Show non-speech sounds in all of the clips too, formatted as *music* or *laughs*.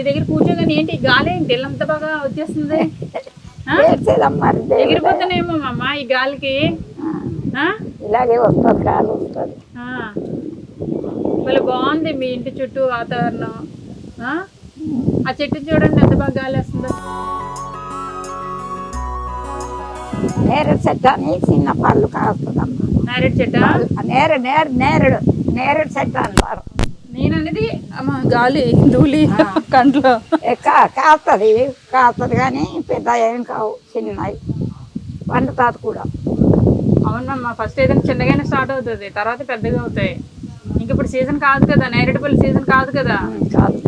నీ దగ్గర కూర్చోగానే ఏంటి? ఈ గాలి ఏంటి? ఇల్లంత బాగా వచ్చేస్తుంది. ఎగిరిపోతానేమో అమ్మ ఈ గాలికి? ఇలాగే వస్తుంది గాలి వస్తుంది. భలే బాగుంది మీ ఇంటి చుట్టూ వాతావరణం. ఆ? చెట్టు చూడండి ఎంత బాగా గాలి వస్తుందో. నేరేడు చెట్టు? అని చిన్న పళ్ళు కాస్తుందమ్మా. నేరేడు చెట్టా? నేరు నేరు నేరుడు నేరేడు చెట్టు అంటారు నేను అనేది గాలి ధూళి కంట్లో ఎక్క కాస్తుంది కాస్తుంది కానీ పెద్ద ఏం కావు చిన్నవి పండుతుంది కూడా. అవునమ్మా ఫస్ట్ ఏదైనా చిన్నగానే స్టార్ట్ అవుతుంది తర్వాత పెద్దగా అవుతాయి. ఇంక ఇప్పుడు సీజన్ కాదు కదా నేరేడుపల్లి సీజన్ కాదు కదా. కాదు.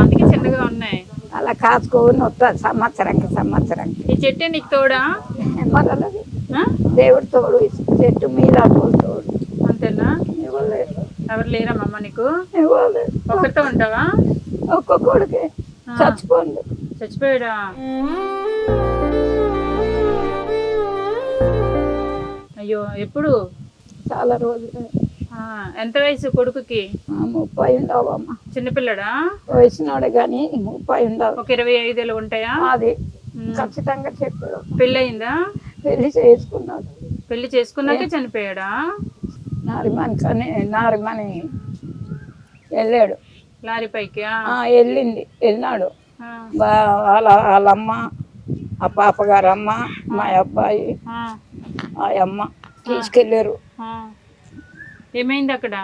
అందుకే చిన్నగా ఉన్నాయి. అలా కాచుకొని వస్తుంది సంవత్సరంకి సంవత్సరంకి ఈ చెట్టే నీకు తోడా? దేవుడు తోడు చెట్టు మీద తోడు. అంతేనా? ఇవ్వలేదు ఎవరు లేరమ్మా నీకు? ఇవ్వలేదు ఒక్కరితో ఉంటావా? ఒక్కొక్కడికి చచ్చిపోండి చచ్చిపోయాడా. అయ్యో ఎప్పుడు? చాలా రోజులు. ఆ, ఎంత వయసు కొడుకుకి? ముప్పై ఉండవమ్మా చిన్నపిల్లడా? వయసునాడు కానీ ముప్పై ఉండవు. ఒక ఇరవై ఐదేళ్ళు ఉంటాయా? అది. ఖచ్చితంగా చెప్పాడు. పెళ్ళయిందా? పెళ్ళి చేసుకున్నాడు. పెళ్ళి చేసుకున్నాకే చనిపోయాడా? నారిమణి కానీ నారిమణి వెళ్ళాడు. లారీ పైకి వెళ్ళింది. వెళ్ళినాడు. వాళ్ళ వాళ్ళమ్మ ఆ పాపగారు అమ్మ మా అబ్బాయి ఆ. అమ్మ తీసుకెళ్ళారు. ఏమైంది అక్కడ?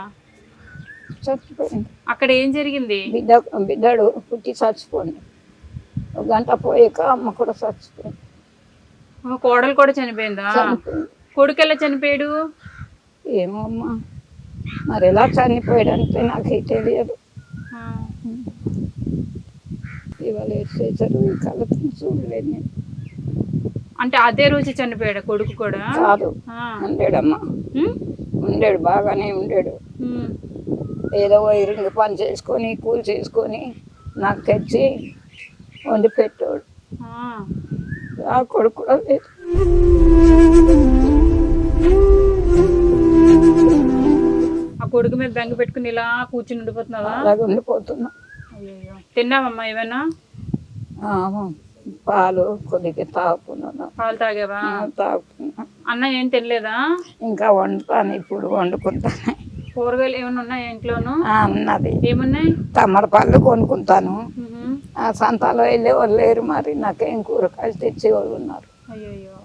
చచ్చిపోయింది. అక్కడ ఏం జరిగింది? బిడ్డ బిడ్డడు పుట్టి చచ్చిపోయింది. ఒక గంట పోయాక అమ్మ కూడా చచ్చిపోయింది. కోడలు కూడా చనిపోయిందా? చనిపోయింది. కొడుకు ఎలా చనిపోయాడు? ఏమో అమ్మా మరి ఎలా చనిపోయాడంటే నాకు తెలియదు. ఇవాళ చేశారు ఈ కళ్ళతో చూడలేదు నేను. అంటే అదే రోజు చనిపోయాడు కొడుకు కూడా? కాదు ఉండేడమ్మా. ఉండేడు బాగానే ఉండేడు. ఏదో వైరింగ్ పని చేసుకొని కూలి చేసుకొని నాకు తెచ్చి వండి పెట్టాడు. ఆ కొడుకు కూడా లేదు. ఆ కొడుకు మీద బెంగ పెట్టుకుని ఇలా కూర్చుని ఉండిపోతున్నావా? అలాగే ఉండిపోతున్నా. అయ్యో తిన్నావమ్మా ఏమైనా? పాలు కొద్దిగా తాగుతున్నాను. పాలు తాగావా? ఆ, తాగుతున్నా. అన్నం ఏం తినలేదా? ఇంకా వండుతాను ఇప్పుడు వండుకుంటాను కూరగాయలు ఏమైనా ఉన్నాయా ఇంట్లోను? ఆ, ఉన్నది. ఏమున్నాయి? తమ్మడి పళ్ళు కొనుక్కుంటాను. ఉహుం. ఆ సంతాలో వెళ్ళే వాళ్ళు లేరు మరి నాకేం కూరగాయలు తెచ్చేవాళ్ళు ఉన్నారు. అయ్యయ్యో.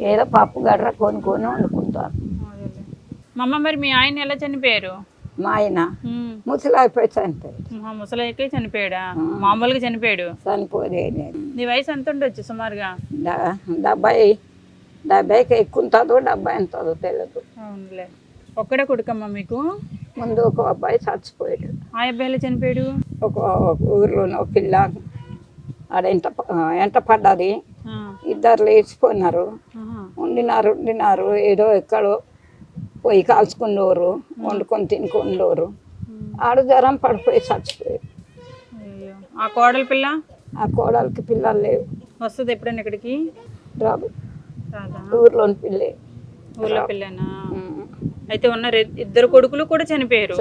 ఏదో పప్పు గడ్ర కొనుక్కొని వండుకుంటాను. మా అమ్మ మరి మీ ఆయన ఎలా చనిపోయారు? మా ఆయన. ముసలాయిపోయి చనిపోయాడు. మా ముసలైకే చనిపోయాడా? మామూలుగా చనిపోయాడు? చనిపోదే నేను నీ వయసు ఎంత ఉండొచ్చు సుమారుగా? డెబ్బై డెబ్బైకి ఎక్కువ ఉంటుందో డెబ్బై ఎంతుందో తెలియదు అవునులే. ఒక్కడే కొడుకమ్మా మీకు? ముందు ఒక అబ్బాయి చచ్చిపోయాడు. ఆ అబ్బాయి ఎలా చనిపోయాడు? ఒక ఊర్లోనే ఒక పిల్ల. ఆడ ఎంట ఎంట పడ్డది. ఇద్దరు లేచిపోయినారు. ఉండినారు ఉండినారు. ఏదో ఎక్కడో పొయ్యి కాల్చుకునేవారు వండుకొని తినుకునేవారు. ఆడు జ్వరం పడిపోయి చచ్చిపోయారు. ఆ కోడలి పిల్ల? ఆ కోడలికి పిల్లలు లేవు. వస్తుంది ఎప్పుడైనా ఇక్కడికి? రాదు. ఊర్లోని పిల్లే. ఊళ్ళో పిల్లనా. అయితే ఉన్న ఇద్దరు కొడుకులు కూడా చనిపోయారు.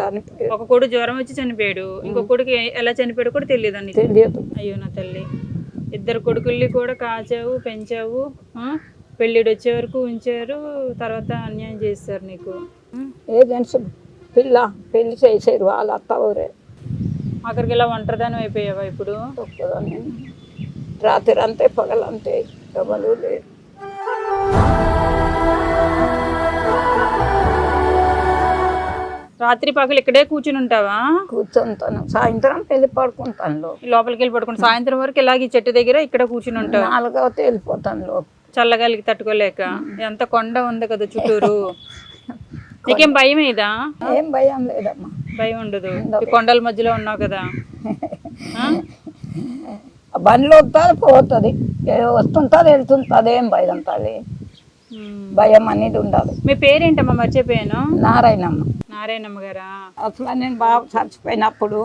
ఒక కొడుకు జ్వరం వచ్చి చనిపోయాడు. ఇంకో కొడుకు ఎలా చనిపోయాడు కూడా తెలియదు అని తెలియదు. అయ్యో నా తల్లి. ఇద్దరు కొడుకుల్ని కూడా కాచావు పెంచావు? పెళ్ళిడు వచ్చే వరకు ఉంచారు తర్వాత అన్యాయం చేస్తారు నీకు? ఏజెంట్స్ పిల్ల పెళ్ళి చేసారు వాళ్ళ అత్త ఊరే. ఆఖరికి ఇలా ఒంటరిదానం అయిపోయావా ఇప్పుడు? ఒక్కదాన్ని. రాత్రి అంతే పగలంతే ఎవరు లేరు. రాత్రి పగలు ఇక్కడే కూర్చుని ఉంటావా? కూర్చుంటాను. సాయంత్రం పెళ్ళి పడుకుంటాను లోపలికి. వెళ్ళి పడుకుని సాయంత్రం వరకు ఇలాగ ఈ చెట్టు దగ్గర ఇక్కడ కూర్చుని ఉంటావు? నాలుగవ వెళ్ళిపోతాను లో చల్లగాలికి తట్టుకోలేక. ఎంత కొండ ఉంది కదా చుట్టూరు. నీకేం భయం ఏదా ఏం భయం లేదమ్మా. భయం ఉండదు. కొండల మధ్యలో ఉన్నావు కదా. బండిలో వస్తుంది పోతుంది. ఏదో వస్తుంటుంది వెళ్తుంటుంది ఏం భయం ఉంటుంది. భయం అనేది ఉండదు. మీ పేరేంటమ్మా? మర్చిపోయాను. నారాయణమ్మ. నారాయణమ్మ గారా? అసలు నేను బాబు చచ్చిపోయినప్పుడు.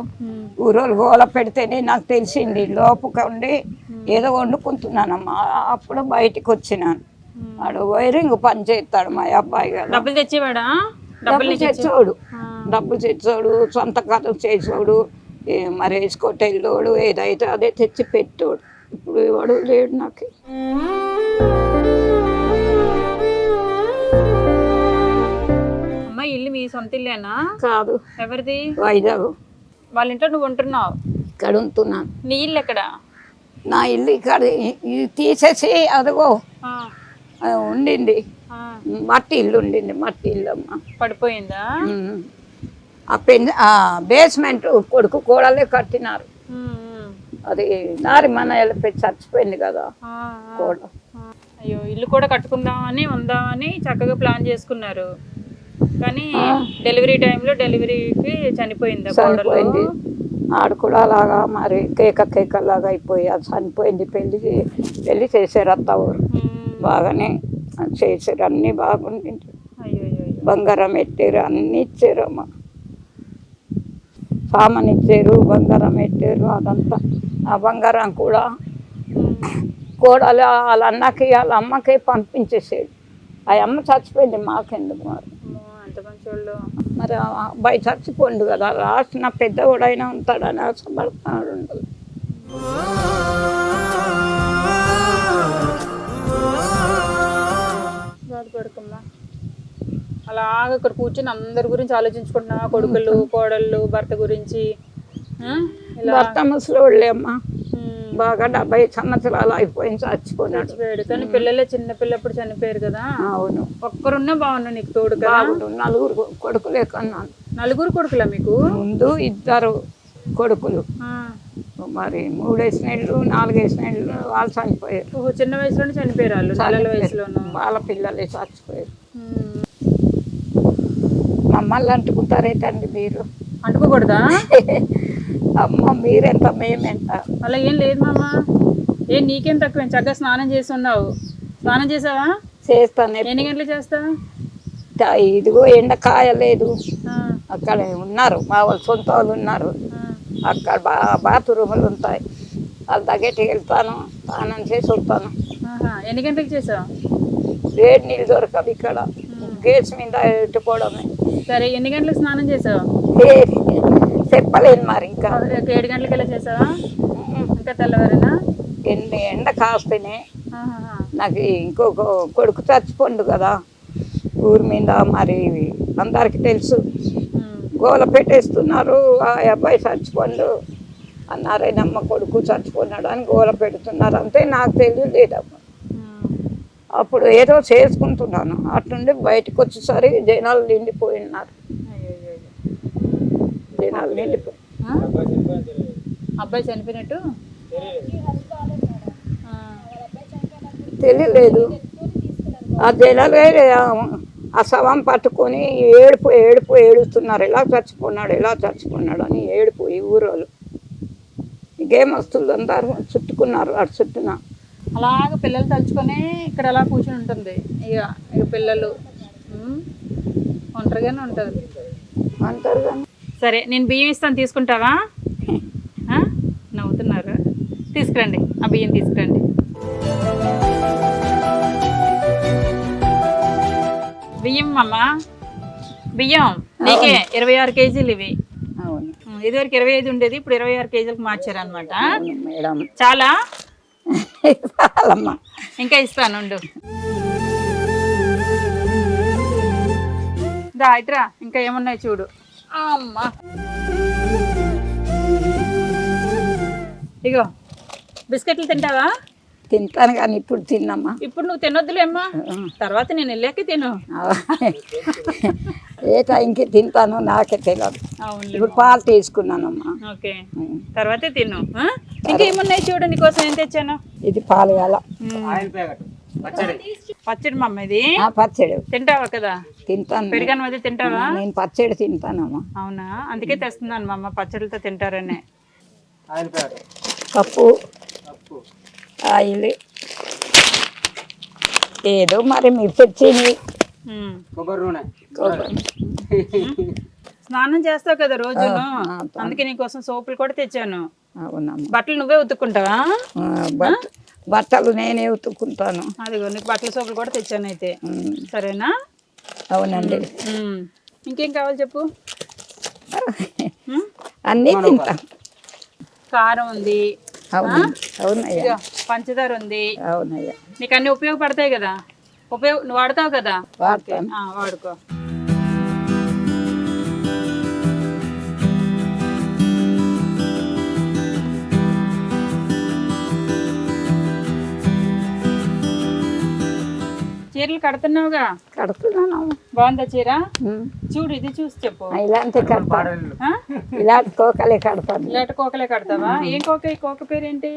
ఊరోళ్ళు గోల పెడితేనే నాకు తెలిసింది లోపుగా ఉండి ఏదో వండుకుంటున్నానమ్మా. అప్పుడు బయటికి వచ్చినాను. ఆడు వైరింగ్ పని చేస్తాడు మా అబ్బాయి గారు డబ్బులు తెచ్చేవాడా? డబ్బులు తెచ్చోడు. డబ్బులు తెచ్చోడు సొంత కథలు చేసేవాడు మరి వేసుకోటెళ్ళోడు ఏదైతే అదే తెచ్చి పెట్టోడు ఇప్పుడు వాడు లేడు నాకు. అమ్మ ఇల్లు మీ సొంత ఇల్లేనా? కాదు. ఎవరిది? వైజాగ్. వాళ్ళ ఇంట్లో నువ్వు ఉంటున్నావు. ఇక్కడ ఉంటున్నాను. నీ ఇల్లు ఎక్కడ? నా ఇల్లు ఇక్కడ ఇది తీసేసి అదిగో ఉండింది. మట్టి ఇల్లు ఉండింది మట్టి ఇల్లు అమ్మ. పడిపోయిందా. ఆ పెన్ ఆ బేస్మెంట్ కొడుకు కోడలే కట్టినారు. అది దారి మన చచ్చిపోయింది కదా కోడ. అయ్యో ఇల్లు కూడా కట్టుకుందామని ఉందామని చక్కగా ప్లాన్ చేసుకున్నారు. కానీ డెలివరీ టైంలో డెలివరీకి చనిపోయింది చనిపోయింది. ఆడు కూడా అలాగా మరి కేక కేక లాగా అయిపోయి అది చనిపోయింది పెళ్ళి పెళ్ళి చేశారు అత్త ఊరు. బాగానే చేశారు అన్నీ బాగుంది. బంగారం పెట్టారు అన్నీ ఇచ్చారు అమ్మ. సామాన్ ఇచ్చారు బంగారం పెట్టారు అదంతా. ఆ బంగారం కూడా. కోడలు వాళ్ళ అన్నకి వాళ్ళ అమ్మకి పంపించేసాడు ఆ అమ్మ చచ్చిపోయింది మాకెందుకు మరి? మరి అబ్బాయి చచ్చిపోండు కదా. లాస్ట్ నా పెద్దవాడైనా ఉంటాడని ఆశపడతాడు బాధపడకమ్మా అలాగ ఇక్కడ కూర్చొని అందరి గురించి ఆలోచించుకుంటున్నా కొడుకులు కోడళ్ళు భర్త గురించి? భర్త ముసలోళ్ళే అమ్మ. ఉమ్, బాగా డెబ్బై సంవత్సరాలు అయిపోయింది చచ్చిపోయినాడు. కానీ పిల్లలే చిన్న పిల్లప్పుడు చనిపోయారు కదా? అవును. ఒక్కరున్నా బాగున్నా నీకు తోడు బాగుండు. నలుగురు కొడుకులే కన్నాను. నలుగురు కొడుకులా మీకు? ముందు ఇద్దరు కొడుకులు. మరి మూడేసి నెలలు నాలుగేసి నెలలు వాళ్ళు చనిపోయారు. చిన్న వయసులోనే చనిపోయారు వాళ్ళు నెలల వయసులోను? వాళ్ళ పిల్లలే చచ్చిపోయారు. మమ్మల్ని అంటుకుంటారే తండ్రి మీరు. అంటుకోకూడదా? *laughs* అమ్మ మీరెంత మేమెంత? అలా ఏం లేదు మామ. ఏం నీకేం తక్కువ? చక్కగా స్నానం చేసి ఉన్నావు. స్నానం చేసావా? చేస్తానే. ఎన్ని గంటలు చేస్తావు? ఇదిగో ఎండ కాయలేదు. అక్కడ ఉన్నారు మా వాళ్ళు సొంత వాళ్ళు ఉన్నారు. అక్కడ బా బాత్రూములు ఉంటాయి. వాళ్ళ దగ్గరికి వెళ్తాను స్నానం చేసి వస్తాను. ఎన్ని గంటలకు చేసావు? వేడి నీళ్ళు దొరకదు ఇక్కడ. గేట్స్ మీద పెట్టుకోవడమే సరే ఎన్ని గంటలకు స్నానం చేసావు? చెప్పలేను మరి ఇంకా. ఏడు గంటలకు ఎలా చేసావా? ఇంకా తెల్లవారేనా? ఎండ ఎండ కాస్తేనే. నాకు ఇంకొక కొడుకు చచ్చిపోండు కదా. ఊరి మీద మరి అందరికి తెలుసు. గోల పెట్టేస్తున్నారు ఆ అబ్బాయి చచ్చిపోండు అన్నారేనమ్మ కొడుకు చచ్చిపోన్నాడు అని గోల పెడుతున్నారు. అంతే నాకు తెలియలేదమ్మా. అప్పుడు ఏదో చేసుకుంటున్నాను. అట్నుండి బయటకు వచ్చేసరి జనాలు నిండిపోయినారు. నిండిపోయి ఆ? అబ్బాయి చనిపోయినట్టు. తెలియలేదు. ఆ జనాలే ఆ శవం పట్టుకొని ఏడుపు ఏడుపు ఏడుస్తున్నారు. ఎలా చచ్చిపోన్నాడు ఎలా చచ్చిపోన్నాడు అని ఏడుపు ఈ ఊరోళ్ళు. ఇంకేం వస్తువులు అందరూ చుట్టుకున్నారు అటు చుట్టూన. అలాగ పిల్లలు తలుచుకొని ఇక్కడ అలా కూర్చొని ఉంటుంది. ఇక ఇక పిల్లలు. ఒంటరిగానే ఉంటుంది. అంటారు కానీ సరే నేను బియ్యం ఇస్తాను తీసుకుంటావా? నవ్వుతున్నారు. తీసుకురండి ఆ బియ్యం తీసుకురండి. బియ్యం అమ్మ బియ్యం నీకే ఇరవై ఆరు కేజీలు ఇవి. ఇదివరకు ఇరవై ఐదు ఉండేది ఇప్పుడు ఇరవై ఆరు కేజీలకు మార్చారు అనమాట చాలా? *laughs* ఇంకా ఇస్తాను ఉండు. దా ఇట్రా ఇంకా ఏమున్నాయి చూడు. అమ్మా. ఇగో బిస్కెట్లు తింటావా? తింటాను కానీ ఇప్పుడు తిన్నమ్మా. ఇప్పుడు నువ్వు తినొద్దులేమ్మా తర్వాత నేను వెళ్ళాక తిను. ఏ టైంకి తింటానో నాకే తెలియదు అవును ఇప్పుడు పాలు తీసుకున్నానమ్మా. ఓకే. తర్వాతే తిను ఆ? ఇంకా ఏమున్నాయి చూడు నీకోసం ఏం తెచ్చాను? ఇది పాలు గల పచ్చడి. మమ్మ ఇది. ఆ పచ్చడి. తింటావా కదా? తింటాను. పెరిగాను అది తింటావా? నేను పచ్చడి తింటానమ్మా. అవునా? అందుకే తెస్తున్నాను మా అమ్మ పచ్చడితో తింటారనే. పప్పు ఆయిల్. ఏదో మరి మీరు తెచ్చింది ఉమ్. కొబ్బరి. స్నానం చేస్తావు కదా రోజు. అందుకే నీకోసం సోపులు కూడా తెచ్చాను. బట్టలు నువ్వే ఉతుక్కుంటావా? బట్టలు నేనే ఉతుక్కుంటాను. అదిగో నీకు బట్టల సోపులు కూడా తెచ్చాను అయితే. సరేనా? అవునండి. ఇంకేం కావాలి చెప్పు? *laughs* అన్నీ తింటాం. కారం ఉంది. అవునయ్యా. పంచదార ఉంది. అవునయ్యా. నీకు అన్ని ఉపయోగపడతాయి కదా? ఉపయోగ నువ్వు వాడతావు కదా? వాడుకో. చీరలు కడుతున్నావుగా? కడుతున్నాను. బాగుందా చీర. చూడు ఇది చూసి చెప్పు. ఇలాంటి కడతాను? ఇలాంటి కోకలే కడతాను. ఇలాంటి కోకలే కడతావా? ఏం కోక ఈ కోక పేరేంటి?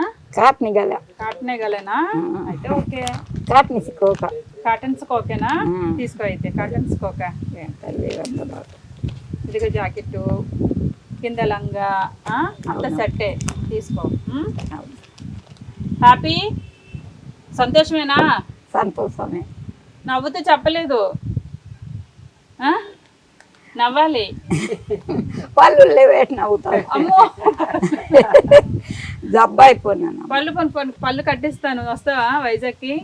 ఆ? కాట్ని గల. కాటనే గలేనా? అయితే ఓకే. కాట్ని కోక. కాటన్స్ కోకేనా. తీసుకో అయితే కాటన్స్ కోక. ఇదిగో జాకెట్ కింద లంగా? అంత సెట్టే. తీసుకో. హ్యాపీ? సంతోషమేనా? సంతోషమే. నవ్వుతూ చెప్పలేదు? నవ్వాలి. పళ్ళు లేవేటి నవ్వుతారు అమ్మో. జబ్బు అయిపోయినాను పళ్ళు పని పని పళ్ళు కట్టిస్తాను. వస్తావా వైజాగ్కి?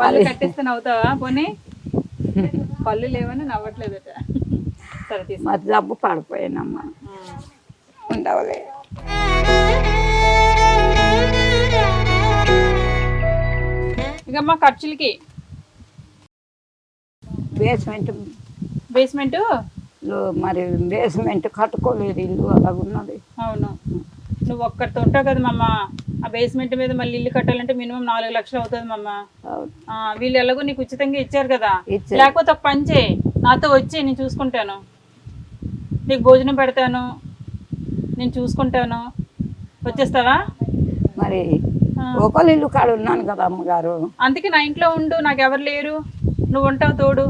పళ్ళు కట్టిస్తాను అవుతావా పోనీ. పళ్ళు లేవని నవ్వట్లేదట. సరే మరి జబ్బు పడిపోయానమ్మా. ఉండవలే. ఇక మా ఖర్చులకి బేస్మెంట్ బేస్మెంట్ మరి బేస్మెంట్ కట్టుకోలేదు ఇల్లు అలాగున్నది. అవును. నువ్వు ఒక్కరితో ఉంటావు కదా మమ్మ ఆ బేస్మెంట్ మీద మళ్ళీ ఇల్లు కట్టాలంటే మినిమం నాలుగు లక్షలు అవుతుంది మమ్మ వీళ్ళు ఎలాగో నీకు ఉచితంగా ఇచ్చారు కదా. లేకపోతే ఒక పని చేయి. నాతో వచ్చి నేను చూసుకుంటాను. నీకు భోజనం పెడతాను. నేను చూసుకుంటాను. వచ్చేస్తావా? మరి. ఒకళ్ళు ఇల్లు కాడ ఉన్నాను కదా అమ్మగారు. అందుకే నా ఇంట్లో ఉండు నాకు ఎవరు లేరు. నువ్వు ఉంటావు తోడు.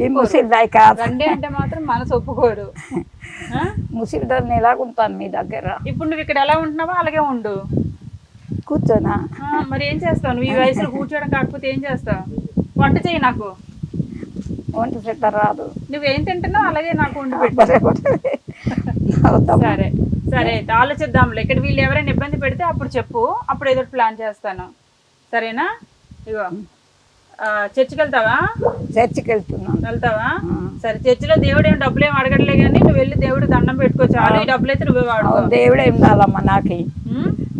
ఈ ముసిరిదాయి కాదు. రండి అంటే మాత్రం మనసు ఒప్పుకోరు. *laughs* ఆ? ముసిరిదాన్ని ఎలాగుంటాను మీ దగ్గర? ఇప్పుడు నువ్వు ఇక్కడ ఎలా ఉంటున్నావో అలాగే ఉండు. కూర్చోనా? ఆ, మరి ఏం చేస్తావు? నువ్వు ఈ వయసులో కూర్చోవడం కాకపోతే ఏం చేస్తావు? వంట చేయి నాకు. వంట చెట్ట రాదు. నువ్వేం తింటున్నావు అలాగే నాకు వండి పెట్టు. సరే సరే అయితే ఆలోచిద్దాంలే. ఇక్కడ వీళ్ళు ఎవరైనా ఇబ్బంది పెడితే అప్పుడు చెప్పు. అప్పుడు ఏదో ప్లాన్ చేస్తాను. సరేనా? ఇగో. చర్చికి వెళ్తావా చర్చికి వెళ్తున్నాను వెళ్తావా. సరే చర్చిలో దేవుడు ఏం డబ్బులు ఏం అడగట్లే కానీ నువ్వు వెళ్ళి దేవుడు దండం పెట్టుకో. చాలు ఈ డబ్బులు అయితే నువ్వే వాడుకో. అవును, దేవుడే ఉండాలమ్మా నాకు?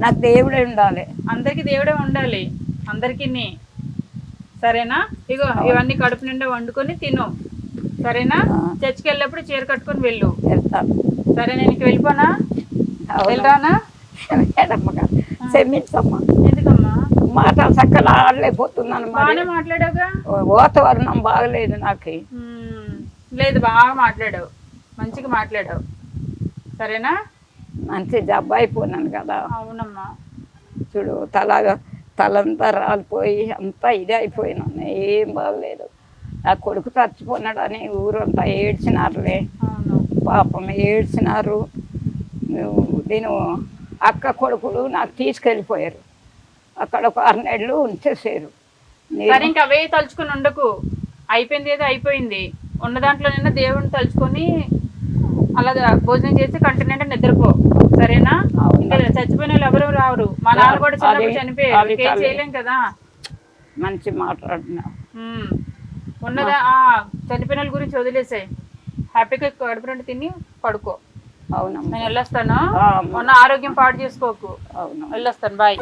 నాకు దేవుడే ఉండాలి. అందరికి దేవుడే ఉండాలి. అందరికి సరేనా? ఇగో ఇవన్నీ కడుపు నిండా వండుకొని తిను. సరేనా. చర్చికి వెళ్ళినప్పుడు చీర కట్టుకొని వెళ్ళు. వెళ్తాను. సరే నేను ఇంక వెళ్ళిపోనా. వెళ్ళరానా మేడమ్మగా క్షమించమ్మా. ఎందుకమ్మా? మాట చక్కగా ఆడలేకపోతున్నాను బాగానే మాట్లాడావుగా? వాతావరణం బాగలేదు నాకు. లేదు బాగా మాట్లాడావు. మంచిగా మాట్లాడావు. సరేనా? మంచి జబ్బు అయిపోయినాను కదా. అవునమ్మా. చూడు తల తలంతా రాలిపోయి అంతా ఇది అయిపోయినాను. ఏం బాగలేదు. నా కొడుకు చచ్చిపోయినాడని ఊరంతా ఏడ్చినారులే. పాపం ఏడ్చినారు. నేను అక్క కొడుకులు నాకు తీసుకెళ్ళిపోయారు. అక్కడ ఒక ఆరు నెలలు ఉంచేసారు సరే ఇంకా అవే తలుచుకొని ఉండకు. అయిపోయింది ఏదో అయిపోయింది. ఉన్న దాంట్లో నిన్న దేవుడిని తలుచుకొని అలా భోజనం చేసి కంటిన్యూ నిద్రపో. సరేనా. ఇంకా చచ్చిపోయిన వాళ్ళు ఎవరు రావరు. మా నాన్న కూడా చిన్నప్పుడు అది- చనిపోయారు. చేయలేం కదా. మంచి మాట్లాడినా. ఉన్నదా? ఆ, చనిపోయిన వాళ్ళ గురించి వదిలేసాయి. హ్యాపీగా కడుపు నుండి తిని పడుకో. అవునమ్మా. నేను వెళ్ళొస్తాను. మొన్న ఆరోగ్యం పాడు చేసుకోకు. అవును వెళ్ళొస్తాను. బాయ్.